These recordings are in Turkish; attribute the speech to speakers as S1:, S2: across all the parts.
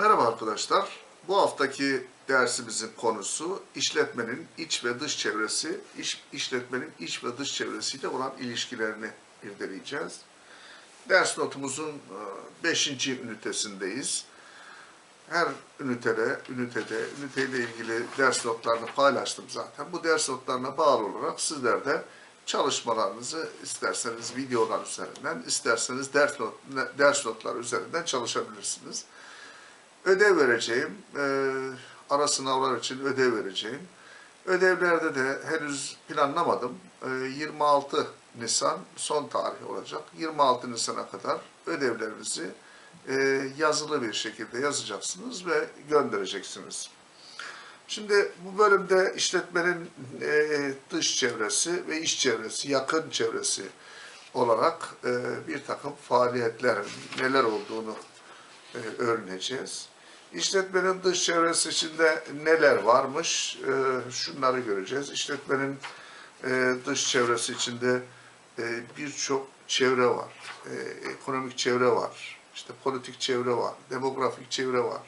S1: Merhaba arkadaşlar. Bu haftaki dersimizin konusu işletmenin iç ve dış çevresi, iş, işletmenin iç ve dış çevresiyle olan ilişkilerini irdeleyeceğiz. Ders notumuzun 5. ünitesindeyiz. Her ünitede, ünitede, üniteyle ilgili ders notlarını paylaştım zaten. Bu ders notlarına bağlı olarak sizler de çalışmalarınızı isterseniz videolar üzerinden, isterseniz ders, not, ders notları üzerinden çalışabilirsiniz ödev vereceğim. E, ara sınavlar için ödev vereceğim. Ödevlerde de henüz planlamadım. E, 26 Nisan son tarih olacak. 26 Nisan'a kadar ödevlerinizi e, yazılı bir şekilde yazacaksınız ve göndereceksiniz. Şimdi bu bölümde işletmenin e, dış çevresi ve iç çevresi, yakın çevresi olarak e, bir takım faaliyetlerin neler olduğunu öğreneceğiz. İşletmenin dış çevresi içinde neler varmış e, şunları göreceğiz. İşletmenin e, dış çevresi içinde e, birçok çevre var. E, ekonomik çevre var, işte politik çevre var, demografik çevre var,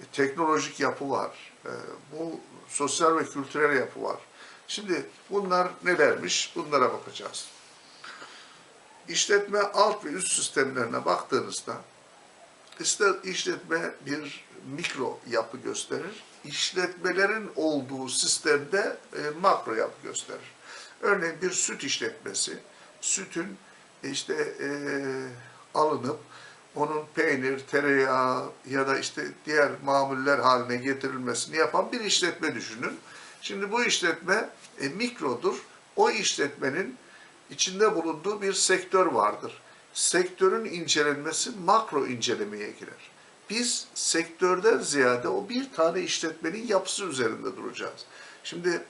S1: e, teknolojik yapı var, e, bu sosyal ve kültürel yapı var. Şimdi bunlar nelermiş? Bunlara bakacağız. İşletme alt ve üst sistemlerine baktığınızda İster işletme bir mikro yapı gösterir, işletmelerin olduğu sistemde e, makro yapı gösterir. Örneğin bir süt işletmesi, sütün işte e, alınıp onun peynir, tereyağı ya da işte diğer mamuller haline getirilmesini yapan bir işletme düşünün. Şimdi bu işletme e, mikrodur. O işletmenin içinde bulunduğu bir sektör vardır sektörün incelenmesi makro incelemeye girer. Biz sektörden ziyade o bir tane işletmenin yapısı üzerinde duracağız. Şimdi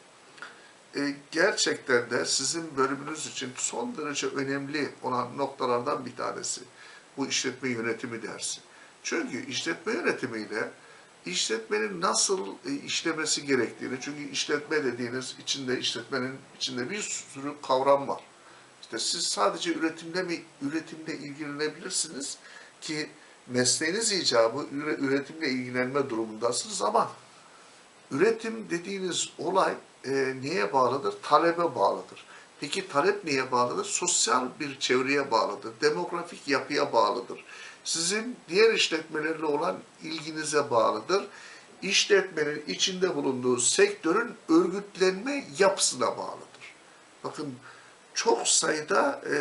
S1: e, gerçekten de sizin bölümünüz için son derece önemli olan noktalardan bir tanesi bu işletme yönetimi dersi. Çünkü işletme yönetimiyle işletmenin nasıl e, işlemesi gerektiğini, çünkü işletme dediğiniz içinde işletmenin içinde bir sürü kavram var. İşte siz sadece üretimle mi üretimle ilgilenebilirsiniz ki mesleğiniz icabı üretimle ilgilenme durumundasınız ama üretim dediğiniz olay e, neye bağlıdır? Talebe bağlıdır. Peki talep niye bağlıdır? Sosyal bir çevreye bağlıdır. Demografik yapıya bağlıdır. Sizin diğer işletmelerle olan ilginize bağlıdır. İşletmenin içinde bulunduğu sektörün örgütlenme yapısına bağlıdır. Bakın çok sayıda e,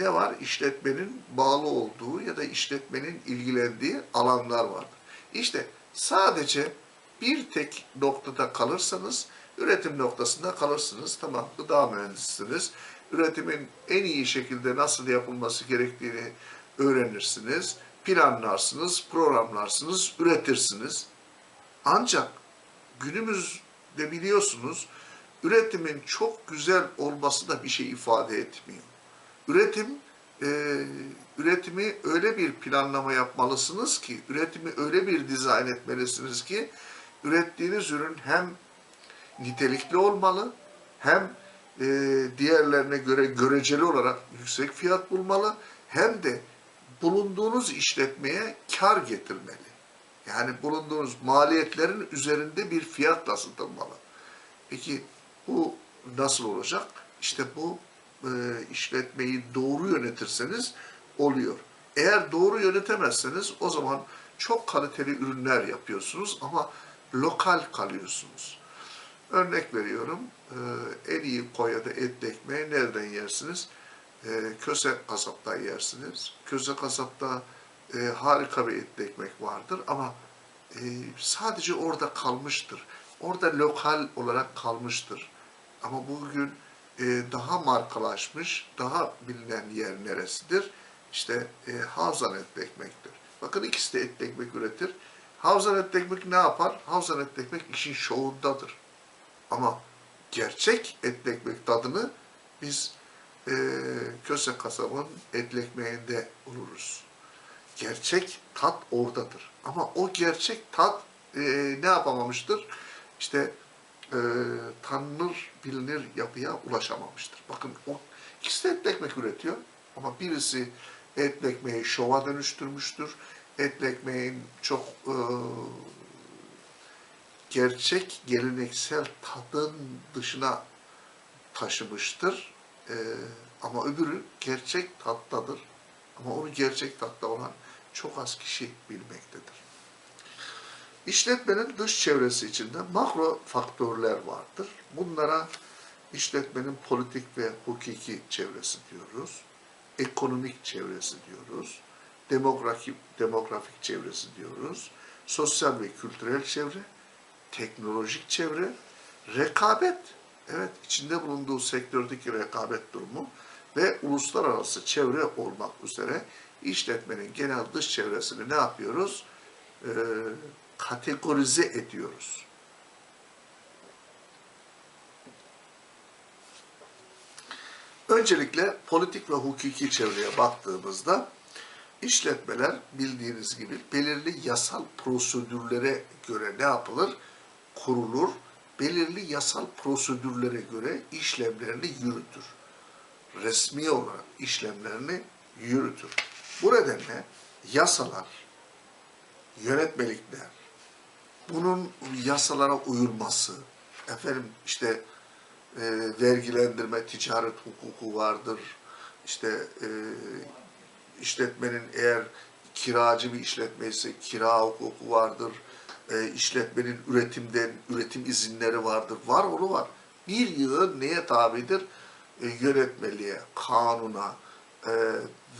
S1: ne var? İşletmenin bağlı olduğu ya da işletmenin ilgilendiği alanlar vardır. İşte sadece bir tek noktada kalırsanız üretim noktasında kalırsınız. Tamam gıda mühendisisiniz. Üretimin en iyi şekilde nasıl yapılması gerektiğini öğrenirsiniz. Planlarsınız, programlarsınız, üretirsiniz. Ancak günümüzde biliyorsunuz üretimin çok güzel olması da bir şey ifade etmiyor. Üretim, e, üretimi öyle bir planlama yapmalısınız ki, üretimi öyle bir dizayn etmelisiniz ki, ürettiğiniz ürün hem nitelikli olmalı, hem e, diğerlerine göre göreceli olarak yüksek fiyat bulmalı, hem de bulunduğunuz işletmeye kar getirmeli. Yani bulunduğunuz maliyetlerin üzerinde bir fiyatla satılmalı. Peki bu nasıl olacak? İşte bu e, işletmeyi doğru yönetirseniz oluyor. Eğer doğru yönetemezseniz o zaman çok kaliteli ürünler yapıyorsunuz ama lokal kalıyorsunuz. Örnek veriyorum, e, en iyi Konya'da etli ekmeği nereden yersiniz? E, Köse kasaptan yersiniz. Köse kasapta e, harika bir etli ekmek vardır ama sadece orada kalmıştır. Orada lokal olarak kalmıştır. Ama bugün e, daha markalaşmış, daha bilinen yer neresidir? İşte e, Havzan etli ekmektir. Bakın ikisi de etli ekmek üretir. Havzan etli ekmek ne yapar? Havzan etli ekmek işin şovundadır. Ama gerçek etli ekmek tadını biz e, Köse kasabın etli ekmeğinde buluruz. Gerçek tat oradadır. Ama o gerçek tat e, ne yapamamıştır? İşte e, tanınır, bilinir yapıya ulaşamamıştır. Bakın o ikisi de etli ekmek üretiyor ama birisi etli ekmeği şova dönüştürmüştür. etli ekmeğin çok e, gerçek geleneksel tadın dışına taşımıştır. E, ama öbürü gerçek tattadır. Ama onu gerçek tatta olan çok az kişi bilmektedir. İşletmenin dış çevresi içinde makro faktörler vardır. Bunlara işletmenin politik ve hukuki çevresi diyoruz. Ekonomik çevresi diyoruz. Demografik, demografik çevresi diyoruz. Sosyal ve kültürel çevre, teknolojik çevre, rekabet, evet içinde bulunduğu sektördeki rekabet durumu ve uluslararası çevre olmak üzere işletmenin genel dış çevresini ne yapıyoruz? Ee, kategorize ediyoruz. Öncelikle politik ve hukuki çevreye baktığımızda işletmeler bildiğiniz gibi belirli yasal prosedürlere göre ne yapılır? Kurulur. Belirli yasal prosedürlere göre işlemlerini yürütür. Resmi olarak işlemlerini yürütür. Bu nedenle yasalar, yönetmelikler, bunun yasalara uyulması, efendim işte e, vergilendirme, ticaret hukuku vardır. İşte e, işletmenin eğer kiracı bir işletme ise kira hukuku vardır. E, işletmenin üretimden üretim izinleri vardır. Var onu var. Bir yığın neye tabidir? E, yönetmeliğe, kanuna e,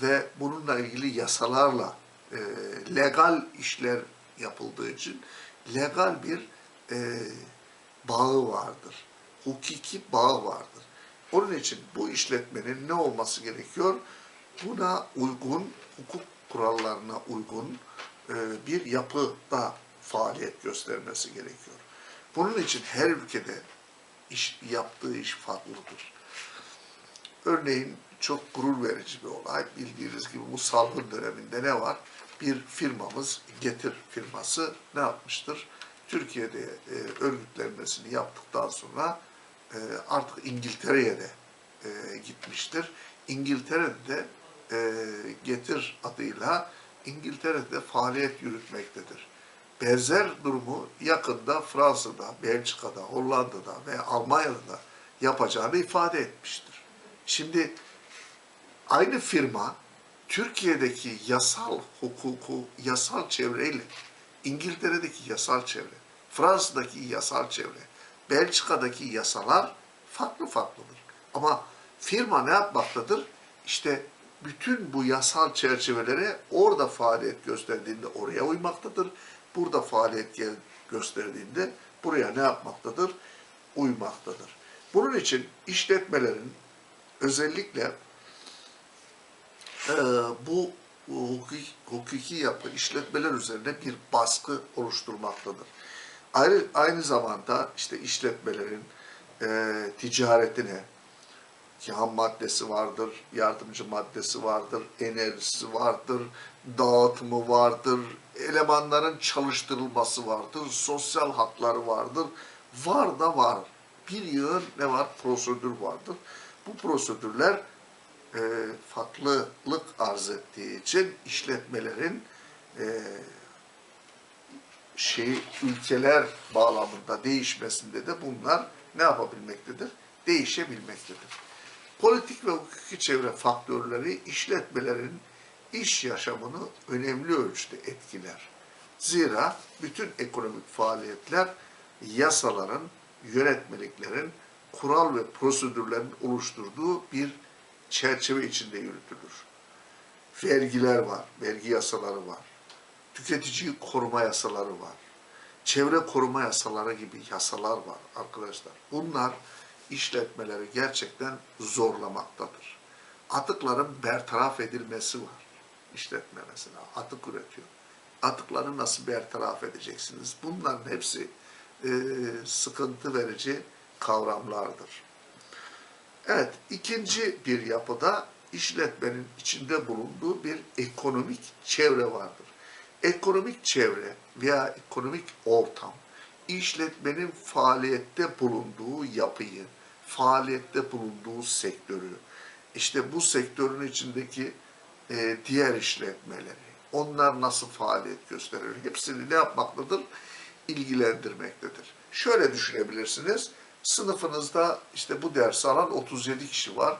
S1: ve bununla ilgili yasalarla e, legal işler yapıldığı için legal bir e, bağı vardır. Hukuki bağı vardır. Onun için bu işletmenin ne olması gerekiyor? Buna uygun, hukuk kurallarına uygun e, bir yapıda faaliyet göstermesi gerekiyor. Bunun için her ülkede iş, yaptığı iş farklıdır. Örneğin çok gurur verici bir olay. Bildiğiniz gibi bu salgın döneminde ne var? Bir firmamız, Getir firması ne yapmıştır? Türkiye'de e, örgütlenmesini yaptıktan sonra e, artık İngiltere'ye de e, gitmiştir. İngiltere'de de e, Getir adıyla İngiltere'de faaliyet yürütmektedir. Benzer durumu yakında Fransa'da, Belçika'da, Hollanda'da ve Almanya'da da yapacağını ifade etmiştir. Şimdi aynı firma Türkiye'deki yasal hukuku, yasal çevreyle İngiltere'deki yasal çevre, Fransa'daki yasal çevre, Belçika'daki yasalar farklı farklıdır. Ama firma ne yapmaktadır? İşte bütün bu yasal çerçevelere orada faaliyet gösterdiğinde oraya uymaktadır. Burada faaliyet gösterdiğinde buraya ne yapmaktadır? Uymaktadır. Bunun için işletmelerin özellikle e, bu hukuki, hukuki yapı işletmeler üzerine bir baskı oluşturmaktadır. Ayrı, aynı zamanda işte işletmelerin e, ticaretine ki ham maddesi vardır, yardımcı maddesi vardır, enerjisi vardır, dağıtımı vardır, elemanların çalıştırılması vardır, sosyal hakları vardır. Var da var. Bir yığın ne var? Prosedür vardır. Bu prosedürler e, farklılık arz ettiği için işletmelerin e, şey ülkeler bağlamında değişmesinde de bunlar ne yapabilmektedir? Değişebilmektedir. Politik ve hukuki çevre faktörleri işletmelerin iş yaşamını önemli ölçüde etkiler. Zira bütün ekonomik faaliyetler yasaların, yönetmeliklerin, kural ve prosedürlerin oluşturduğu bir çerçeve içinde yürütülür. Vergiler var, vergi yasaları var. Tüketiciyi koruma yasaları var. Çevre koruma yasaları gibi yasalar var arkadaşlar. Bunlar işletmeleri gerçekten zorlamaktadır. Atıkların bertaraf edilmesi var. İşletme mesela atık üretiyor. Atıkları nasıl bertaraf edeceksiniz? Bunların hepsi e, sıkıntı verici kavramlardır. Evet, ikinci bir yapıda işletmenin içinde bulunduğu bir ekonomik çevre vardır. Ekonomik çevre veya ekonomik ortam, işletmenin faaliyette bulunduğu yapıyı, faaliyette bulunduğu sektörü, işte bu sektörün içindeki e, diğer işletmeleri, Onlar nasıl faaliyet gösterir? Hepsini ne yapmaktadır? İlgilendirmektedir. Şöyle düşünebilirsiniz. Sınıfınızda işte bu ders alan 37 kişi var.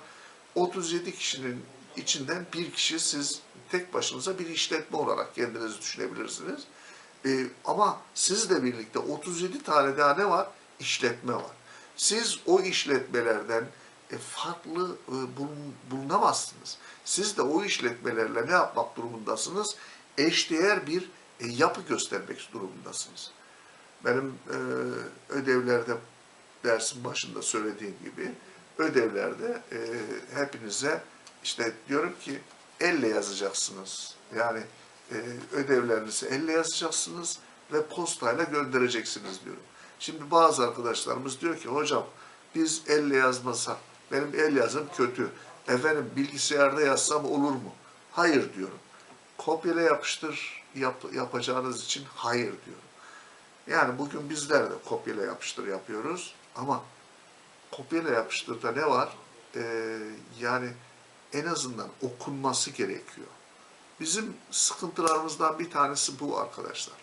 S1: 37 kişinin içinden bir kişi siz tek başınıza bir işletme olarak kendinizi düşünebilirsiniz. Ee, ama sizle birlikte 37 tane daha ne var? İşletme var. Siz o işletmelerden e, farklı e, bulun- bulunamazsınız. Siz de o işletmelerle ne yapmak durumundasınız? Eşdeğer bir e, yapı göstermek durumundasınız. Benim e, ödevlerde dersin başında söylediğim gibi ödevlerde e, hepinize işte diyorum ki elle yazacaksınız. Yani e, ödevlerinizi elle yazacaksınız ve postayla göndereceksiniz diyorum. Şimdi bazı arkadaşlarımız diyor ki hocam biz elle yazmasak benim el yazım kötü. Efendim bilgisayarda yazsam olur mu? Hayır diyorum. Kopyala yapıştır yap- yapacağınız için hayır diyorum. Yani bugün bizler de kopyala yapıştır yapıyoruz ama kopyala yapıştırda ne var? Ee, yani en azından okunması gerekiyor. Bizim sıkıntılarımızdan bir tanesi bu arkadaşlar.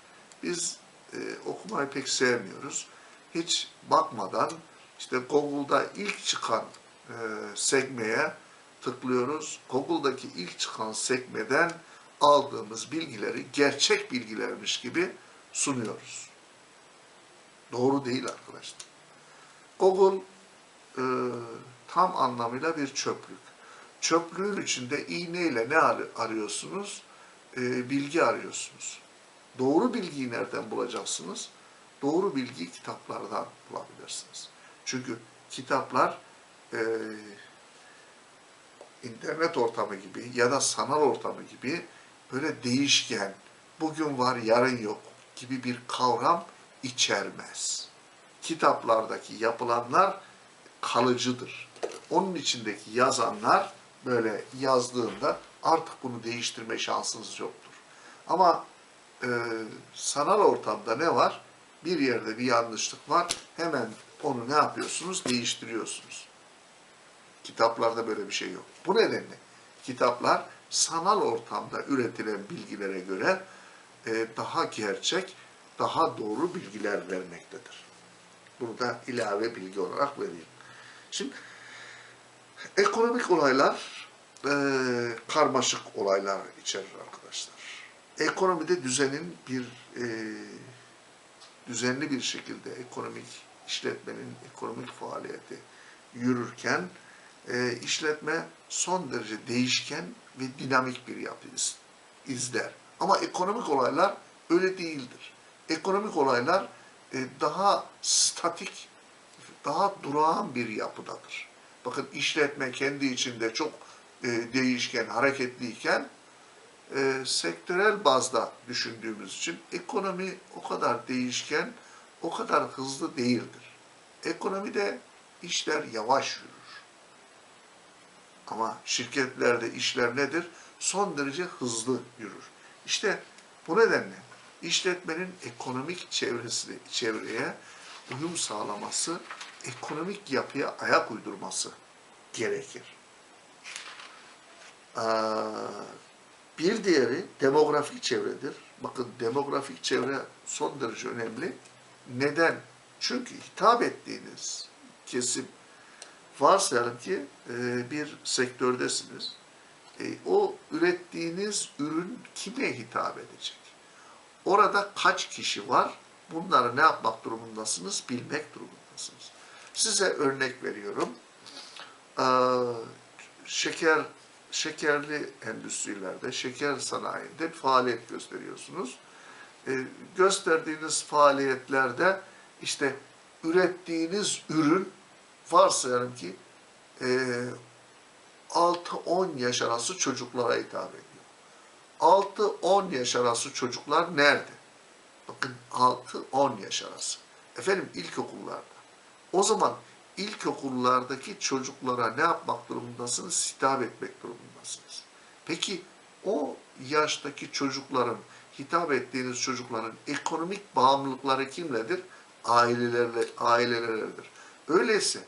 S1: Biz e, okumayı pek sevmiyoruz. Hiç bakmadan işte Google'da ilk çıkan e, sekmeye tıklıyoruz. Google'daki ilk çıkan sekmeden aldığımız bilgileri gerçek bilgilermiş gibi sunuyoruz. Doğru değil arkadaşlar. Google e, tam anlamıyla bir çöplük. Çöplüğün içinde iğneyle ne ar- arıyorsunuz? E, bilgi arıyorsunuz. Doğru bilgiyi nereden bulacaksınız? Doğru bilgiyi kitaplardan bulabilirsiniz. Çünkü kitaplar e, internet ortamı gibi ya da sanal ortamı gibi böyle değişken, bugün var yarın yok gibi bir kavram içermez. Kitaplardaki yapılanlar kalıcıdır. Onun içindeki yazanlar böyle yazdığında artık bunu değiştirme şansınız yoktur. Ama e, sanal ortamda ne var? Bir yerde bir yanlışlık var. Hemen onu ne yapıyorsunuz? Değiştiriyorsunuz. Kitaplarda böyle bir şey yok. Bu nedenle kitaplar sanal ortamda üretilen bilgilere göre e, daha gerçek, daha doğru bilgiler vermektedir. Bunu da ilave bilgi olarak vereyim. Şimdi ekonomik olaylar e, karmaşık olaylar içerir arkadaşlar. Ekonomide düzenin bir e, düzenli bir şekilde ekonomik işletmenin ekonomik faaliyeti yürürken e, işletme son derece değişken ve dinamik bir yapı iz- izler. Ama ekonomik olaylar öyle değildir. Ekonomik olaylar daha statik, daha durağan bir yapıdadır. Bakın işletme kendi içinde çok e, değişken, hareketliyken e, sektörel bazda düşündüğümüz için ekonomi o kadar değişken, o kadar hızlı değildir. Ekonomide işler yavaş yürür. Ama şirketlerde işler nedir? Son derece hızlı yürür. İşte bu nedenle işletmenin ekonomik çevresine, çevreye uyum sağlaması, ekonomik yapıya ayak uydurması gerekir. Aa, bir diğeri demografik çevredir. Bakın demografik çevre son derece önemli. Neden? Çünkü hitap ettiğiniz kesim varsayalım ki e, bir sektördesiniz. E, o ürettiğiniz ürün kime hitap edecek? Orada kaç kişi var? Bunları ne yapmak durumundasınız? Bilmek durumundasınız. Size örnek veriyorum. Ee, şeker şekerli endüstrilerde, şeker sanayinde faaliyet gösteriyorsunuz. Ee, gösterdiğiniz faaliyetlerde işte ürettiğiniz ürün varsayalım ki e, 6-10 yaş arası çocuklara hitap ediyor. 6-10 yaş arası çocuklar nerede? Bakın 6-10 yaş arası. Efendim ilkokullarda. O zaman ilkokullardaki çocuklara ne yapmak durumundasınız? Hitap etmek durumundasınız. Peki o yaştaki çocukların, hitap ettiğiniz çocukların ekonomik bağımlılıkları kimledir? Ailelerle, ailelerdir. Öyleyse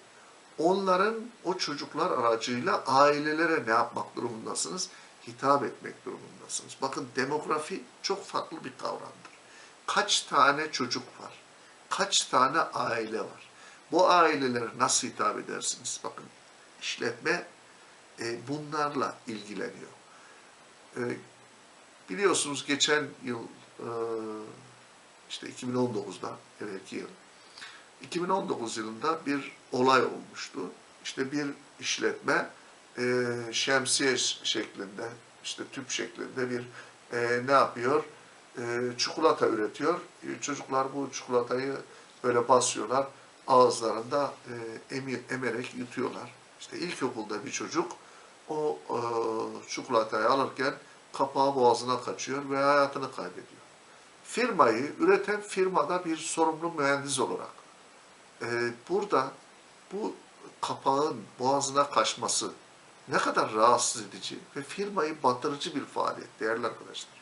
S1: onların o çocuklar aracıyla ailelere ne yapmak durumundasınız? Hitap etmek durumundasınız. Bakın demografi çok farklı bir kavramdır. Kaç tane çocuk var? Kaç tane aile var? Bu ailelere nasıl hitap edersiniz? Bakın işletme e, bunlarla ilgileniyor. E, biliyorsunuz geçen yıl e, işte 2019'da evvelki yıl 2019 yılında bir olay olmuştu. İşte bir işletme e, şemsiye şeklinde, işte tüp şeklinde bir e, ne yapıyor? E, çikolata üretiyor. E, çocuklar bu çikolatayı böyle basıyorlar. Ağızlarında e, emi- emerek yutuyorlar. İşte ilkokulda bir çocuk o e, çikolatayı alırken kapağı boğazına kaçıyor ve hayatını kaybediyor. Firmayı üreten firmada bir sorumlu mühendis olarak e, burada bu kapağın boğazına kaçması ne kadar rahatsız edici ve firmayı batırıcı bir faaliyet değerli arkadaşlar.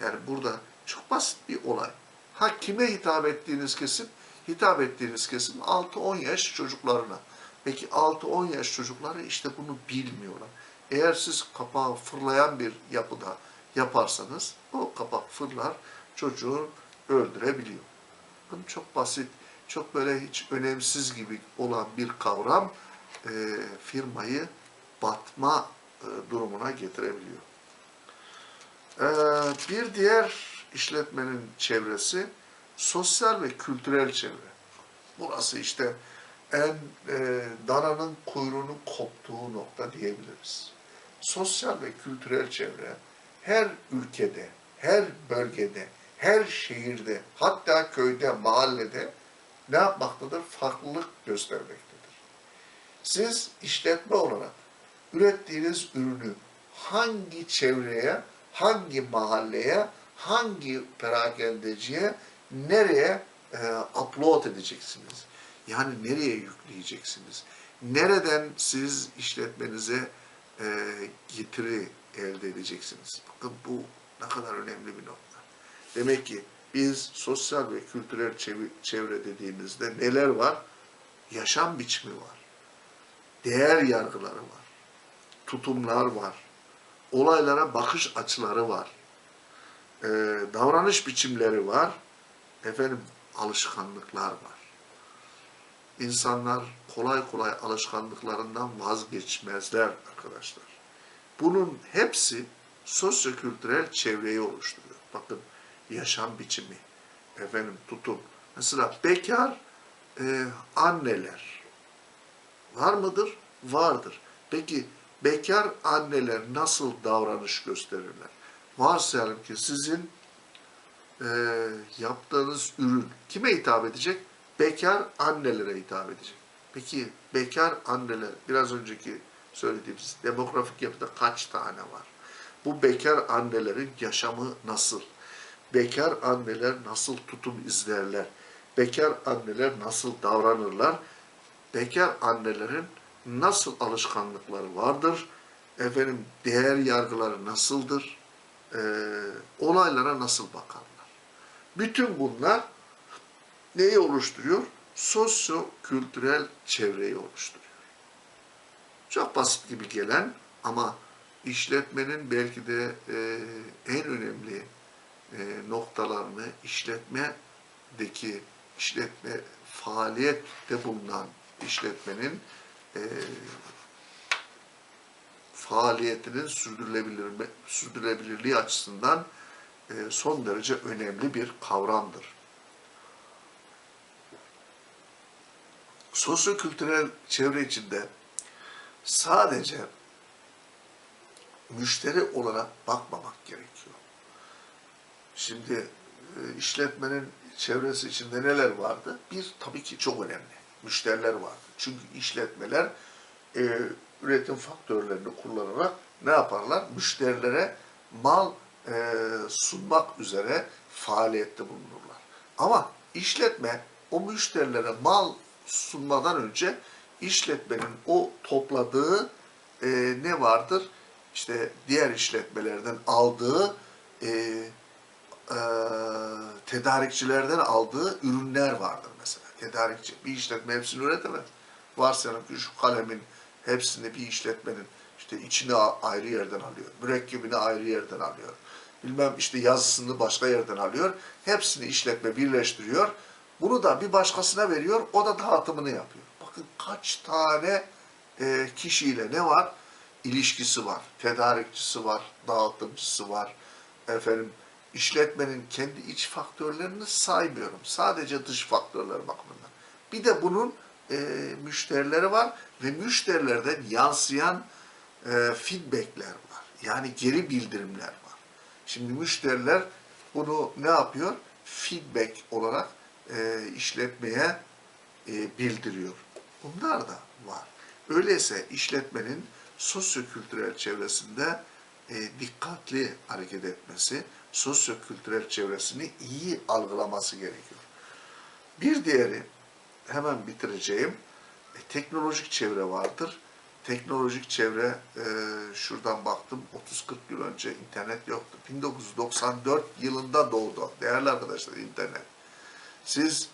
S1: Yani burada çok basit bir olay. Ha kime hitap ettiğiniz kesim? Hitap ettiğiniz kesim 6-10 yaş çocuklarına. Peki 6-10 yaş çocukları işte bunu bilmiyorlar. Eğer siz kapağı fırlayan bir yapıda yaparsanız o kapak fırlar çocuğu öldürebiliyor. Bakın çok basit, çok böyle hiç önemsiz gibi olan bir kavram e, firmayı batma e, durumuna getirebiliyor. E, bir diğer işletmenin çevresi sosyal ve kültürel çevre. Burası işte en e, dananın kuyruğunun koptuğu nokta diyebiliriz. Sosyal ve kültürel çevre her ülkede, her bölgede, her şehirde, hatta köyde, mahallede ne yapmaktadır? Farklılık göstermektedir. Siz işletme olarak ürettiğiniz ürünü hangi çevreye, hangi mahalleye, hangi perakendeciye, nereye e, upload edeceksiniz? Yani nereye yükleyeceksiniz? Nereden siz işletmenize e, getiri elde edeceksiniz? Bakın bu ne kadar önemli bir nokta. Demek ki biz sosyal ve kültürel çevre, dediğimizde neler var? Yaşam biçimi var. Değer yargıları var. Tutumlar var. Olaylara bakış açıları var. Ee, davranış biçimleri var. Efendim alışkanlıklar var. İnsanlar kolay kolay alışkanlıklarından vazgeçmezler arkadaşlar. Bunun hepsi sosyokültürel çevreyi oluşturuyor. Bakın yaşam biçimi, efendim tutum. Mesela bekar e, anneler var mıdır? Vardır. Peki bekar anneler nasıl davranış gösterirler? Varsayalım ki sizin e, yaptığınız ürün kime hitap edecek? Bekar annelere hitap edecek. Peki bekar anneler biraz önceki söylediğimiz demografik yapıda kaç tane var? Bu bekar annelerin yaşamı nasıl? Bekar anneler nasıl tutum izlerler? Bekar anneler nasıl davranırlar? Bekar annelerin nasıl alışkanlıkları vardır? Efendim değer yargıları nasıldır? Ee, olaylara nasıl bakarlar? Bütün bunlar neyi oluşturuyor? Sosyo-kültürel çevreyi oluşturuyor. Çok basit gibi gelen ama işletmenin belki de e, en önemli e, noktalarını işletmedeki işletme faaliyette bulunan işletmenin e, faaliyetinin sürdürülebilir, sürdürülebilirliği açısından e, son derece önemli bir kavramdır. Sosyokültürel çevre içinde sadece müşteri olarak bakmamak gerekiyor. Şimdi e, işletmenin çevresi içinde neler vardı? Bir, tabii ki çok önemli. Müşteriler vardı. Çünkü işletmeler e, üretim faktörlerini kullanarak ne yaparlar? Müşterilere mal e, sunmak üzere faaliyette bulunurlar. Ama işletme o müşterilere mal sunmadan önce işletmenin o topladığı e, ne vardır? İşte diğer işletmelerden aldığı e, e, tedarikçilerden aldığı ürünler vardır mesela. Tedarikçi bir işletme hepsini üretemez. Varsayalım ki şu kalemin hepsini bir işletmenin İşte içini ayrı yerden alıyor. Mürekkebini ayrı yerden alıyor. Bilmem işte yazısını başka yerden alıyor. Hepsini işletme birleştiriyor. Bunu da bir başkasına veriyor. O da dağıtımını yapıyor. Bakın kaç tane e, kişiyle ne var? İlişkisi var. Tedarikçisi var. Dağıtımcısı var. Efendim işletmenin kendi iç faktörlerini saymıyorum. Sadece dış faktörler bakımından. Bir de bunun e, müşterileri var ve müşterilerden yansıyan e, feedbackler var. Yani geri bildirimler var. Şimdi müşteriler bunu ne yapıyor? Feedback olarak e, işletmeye e, bildiriyor. Bunlar da var. Öyleyse işletmenin sosyokültürel çevresinde e, dikkatli hareket etmesi, sosyokültürel çevresini iyi algılaması gerekiyor. Bir diğeri hemen bitireceğim. E, teknolojik çevre vardır. Teknolojik çevre e, şuradan baktım 30-40 yıl önce internet yoktu. 1994 yılında doğdu değerli arkadaşlar internet. Siz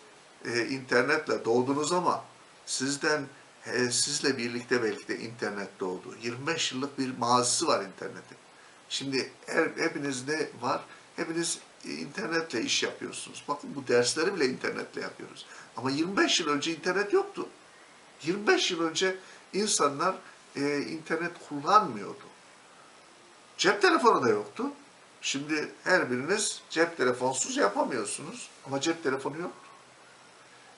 S1: e, internetle doğdunuz ama sizden e, sizle birlikte belki de internet doğdu. 25 yıllık bir mazisi var internetin. Şimdi hepiniz ne var? Hepiniz internetle iş yapıyorsunuz. Bakın bu dersleri bile internetle yapıyoruz. Ama 25 yıl önce internet yoktu. 25 yıl önce insanlar e, internet kullanmıyordu. Cep telefonu da yoktu. Şimdi her biriniz cep telefonsuz yapamıyorsunuz. Ama cep telefonu yoktu.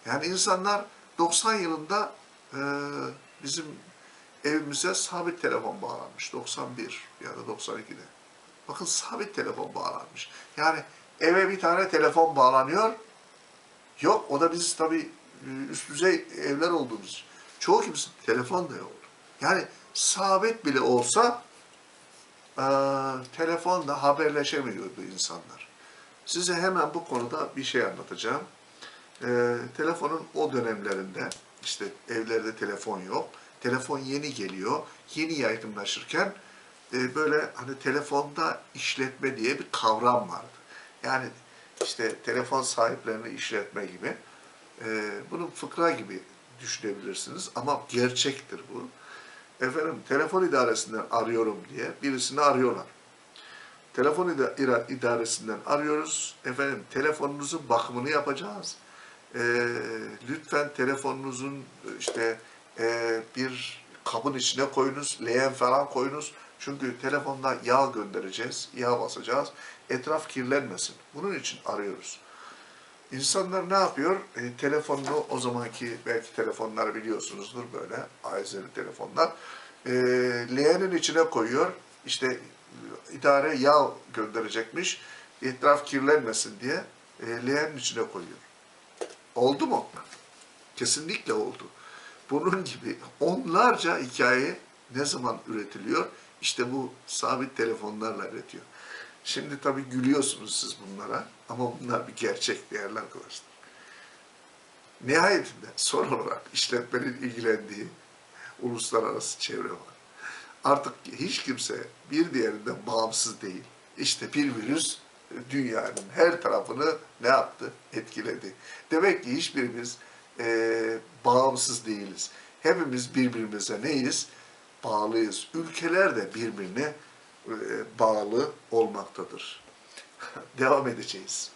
S1: Yani insanlar 90 yılında e, bizim evimize sabit telefon bağlanmış. 91 ya da 92'de. Bakın sabit telefon bağlanmış. Yani eve bir tane telefon bağlanıyor. Yok o da biz tabii e, üst düzey evler olduğumuz. Çoğu kimse telefon da yoktu. Yani sabit bile olsa e, telefonla haberleşemiyordu insanlar. Size hemen bu konuda bir şey anlatacağım. E, telefonun o dönemlerinde işte evlerde telefon yok. Telefon yeni geliyor. Yeni yaygınlaşırken e, böyle hani telefonda işletme diye bir kavram vardı. Yani işte telefon sahiplerini işletme gibi. E, bunu fıkra gibi düşünebilirsiniz ama gerçektir bu. Efendim telefon idaresinden arıyorum diye birisini arıyorlar. Telefon idaresinden arıyoruz. Efendim telefonunuzun bakımını yapacağız. Ee, lütfen telefonunuzun e, işte e, bir kabın içine koyunuz, leğen falan koyunuz. Çünkü telefonda yağ göndereceğiz, yağ basacağız. Etraf kirlenmesin. Bunun için arıyoruz. İnsanlar ne yapıyor? E, telefonunu o zamanki belki telefonlar biliyorsunuzdur böyle aizeli telefonlar. E, leğenin içine koyuyor. İşte e, idare yağ gönderecekmiş. Etraf kirlenmesin diye e, leğenin içine koyuyor. Oldu mu? Kesinlikle oldu. Bunun gibi onlarca hikaye ne zaman üretiliyor? İşte bu sabit telefonlarla üretiyor. Şimdi tabii gülüyorsunuz siz bunlara ama bunlar bir gerçek değerli arkadaşlar. Nihayetinde son olarak işletmenin ilgilendiği uluslararası çevre var. Artık hiç kimse bir diğerinden bağımsız değil. İşte bir virüs dünyanın her tarafını ne yaptı? Etkiledi. Demek ki hiçbirimiz eee, bağımsız değiliz. Hepimiz birbirimize neyiz? Bağlıyız. Ülkeler de birbirine e, bağlı olmaktadır. Devam edeceğiz.